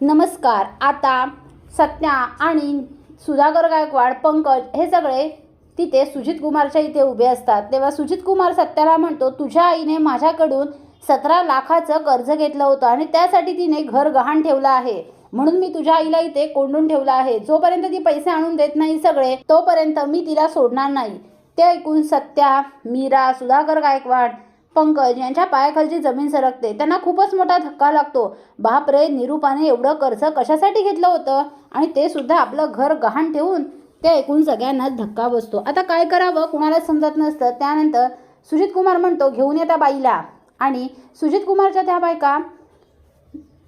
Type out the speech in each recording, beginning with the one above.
नमस्कार. आता सत्या आणि सुधाकर गायकवाड पंकज हे सगळे तिथे सुजित कुमारच्या इथे उभे असतात. तेव्हा सुजित कुमार सत्याला म्हणतो तुझ्या आईने माझ्याकडून सतरा लाखाचं कर्ज घेतलं होतं आणि त्यासाठी तिने घर गहाण ठेवलं आहे. म्हणून मी तुझ्या आईला इथे कोंडून ठेवलं आहे. जोपर्यंत ती पैसे आणून देत नाही सगळे तोपर्यंत मी तिला सोडणार नाही. ते ऐकून सत्या मीरा सुधाकर गायकवाड पंकज यांच्या पायाखालची जमीन सरकते. त्यांना खूपच मोठा धक्का लागतो. बापरे निरूपाने एवढं कर्ज कशासाठी घेतलं होतं? आणि ते सुद्धा आपलं घर गहाण ठेवून ते ऐकून सगळ्यांनाच धक्का बसतो. आता काय करावं? कुणालाच समजत नसतं. त्यानंतर सुजित कुमार म्हणतो घेऊन येता बाईला. आणि सुजित कुमारच्या त्या बायका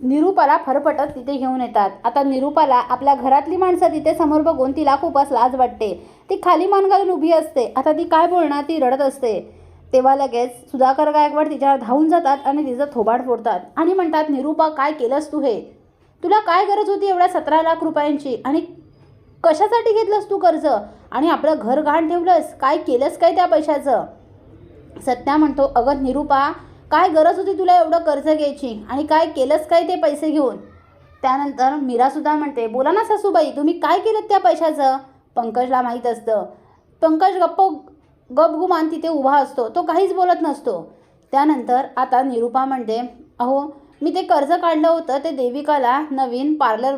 निरूपाला फरफटत तिथे घेऊन येतात. आता निरूपाला आपल्या घरातली माणसं तिथे समोर बघून तिला खूपच लाज वाटते. ती खाली मान घालून उभी असते. आता ती काय बोलणार? ती रडत असते. तेव्हा लगेच सुधाकर गायकवाड तिच्यावर धावून जातात आणि तिचं थोबाड फोडतात. आणि म्हणतात निरूपा काय केलंस तू हे? तुला काय गरज होती एवढ्या सतरा लाख रुपयांची? आणि कशासाठी घेतलंस तू कर्ज? आणि आपलं घर गहाण ठेवलंस? काय केलंस काय त्या पैशाचं? सत्या म्हणतो अगं निरूपा काय गरज होती तुला एवढं कर्ज घ्यायची? आणि काय केलंस काय ते पैसे घेऊन? त्यानंतर मीरासुद्धा म्हणते बोला ना सासूबाई तुम्ही काय केलं त्या पैशाचं? पंकजला माहीत असतं. पंकज गप्प गपगुमान तिथे उभा असतो. तो काहीच बोलत नसतो. त्यानंतर आता निरूपा म्हणते अहो मी ते कर्ज काढलं होतं ते देविकाला नवीन पार्लर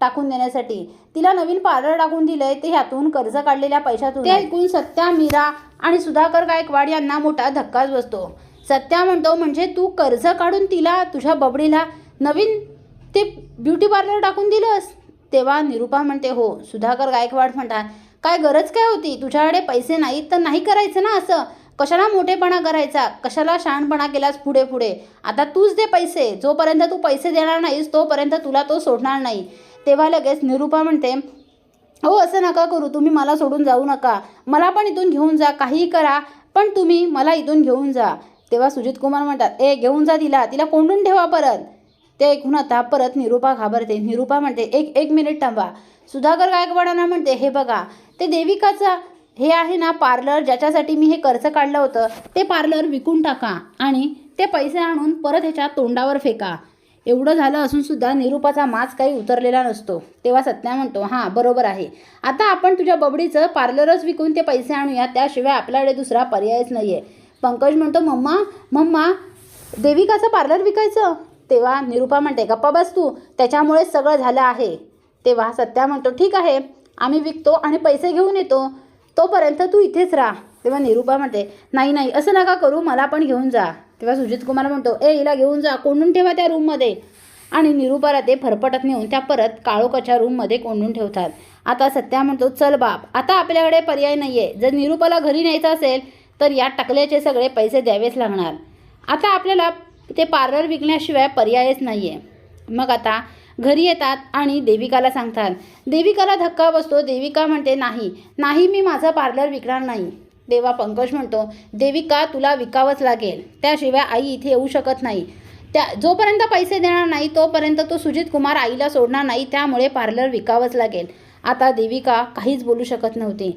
टाकून देण्यासाठी. तिला नवीन पार्लर टाकून दिलंय ते ह्यातून कर्ज काढलेल्या पैशातून ते ऐकून सत्या मीरा आणि सुधाकर गायकवाड यांना मोठा धक्काच बसतो. सत्या म्हणतो म्हणजे तू कर्ज काढून तिला तुझ्या बबडीला नवीन ते ब्युटी पार्लर टाकून दिलंस? तेव्हा निरूपा म्हणते हो. सुधाकर गायकवाड म्हणतात काय गरज काय होती? तुझ्याकडे पैसे नाहीत तर नाही करायचं ना असं? कशाला मोठेपणा करायचा? कशाला शहाणपणा केलास पुढे पुढे? आता तूच दे पैसे. जोपर्यंत तू पैसे देणार नाहीस तोपर्यंत तुला तो सोडणार नाही. तेव्हा लगेच निरूपा म्हणते हो असं नका करू. तुम्ही मला सोडून जाऊ नका. मला पण इथून घेऊन जा. काहीही करा पण तुम्ही मला इथून घेऊन जा. तेव्हा सुजित कुमार म्हणतात ए घेऊन जा तिला. तिला कोंडून ठेवा परत. ते ऐकून आता परत निरूपा घाबरते. निरूपा म्हणते एक एक मिनिट थांबा. सुधाकर गायकवाडांना म्हणते हे बघा ते देविकाचा हे आहे ना पार्लर ज्याच्यासाठी मी हे कर्ज काढलं होतं ते पार्लर विकून टाका आणि ते पैसे आणून परत ह्याच्या तोंडावर फेका. एवढं झालं असून सुद्धा निरूपाचा माच काही उतरलेला नसतो. तेव्हा सत्या म्हणतो हां बरोबर आहे. आता आपण तुझ्या बबडीचं पार्लरच विकून ते पैसे आणूया त्याशिवाय आपल्याकडे दुसरा पर्यायच नाही आहे पंकज म्हणतो मम्मा मम्मा देविकाचं पार्लर विकायचं? तेव्हा निरूपा म्हणते गप्पा बस तू त्याच्यामुळेच सगळं झालं आहे. तेव्हा सत्या म्हणतो ठीक आहे आम्ही विकतो आणि पैसे घेऊन येतो. तोपर्यंत तू इथेच राहा. तेव्हा निरूपा म्हणते नाही नाही असं नका करू मला पण घेऊन जा. तेव्हा सुजित कुमार म्हणतो ए हिला घेऊन जा कोंडून ठेवा त्या रूममध्ये आणि निरूपाला ते फरफटत नेऊन त्या परत काळोखाच्या रूममध्ये कोंडून ठेवतात. आता सत्या म्हणतो चल बाप आता आपल्याकडे पर्याय नाही आहे जर निरूपाला घरी न्यायचं असेल तर या टकल्याचे सगळे पैसे द्यावेच लागणार. आता आपल्याला ते पार्लर विकण्याशिवाय पर्यायच नाही आहे मग आता घरी येतात आणि देविकाला सांगतात देविकाला धक्का बसतो. देविका म्हणते नाही नाही मी माझं पार्लर विकणार नाही. तेव्हा पंकज म्हणतो देविका तुला विकावंच लागेल. त्याशिवाय आई इथे येऊ शकत नाही. त्या जोपर्यंत पैसे देणार नाही तोपर्यंत तो सुजित कुमार आईला सोडणार नाही. त्यामुळे पार्लर विकावंच लागेल. आता देविका काहीच बोलू शकत नव्हती.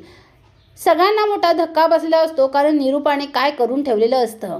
सगळ्यांना मोठा धक्का बसला असतो कारण निरूपाने काय करून ठेवलेलं असतं?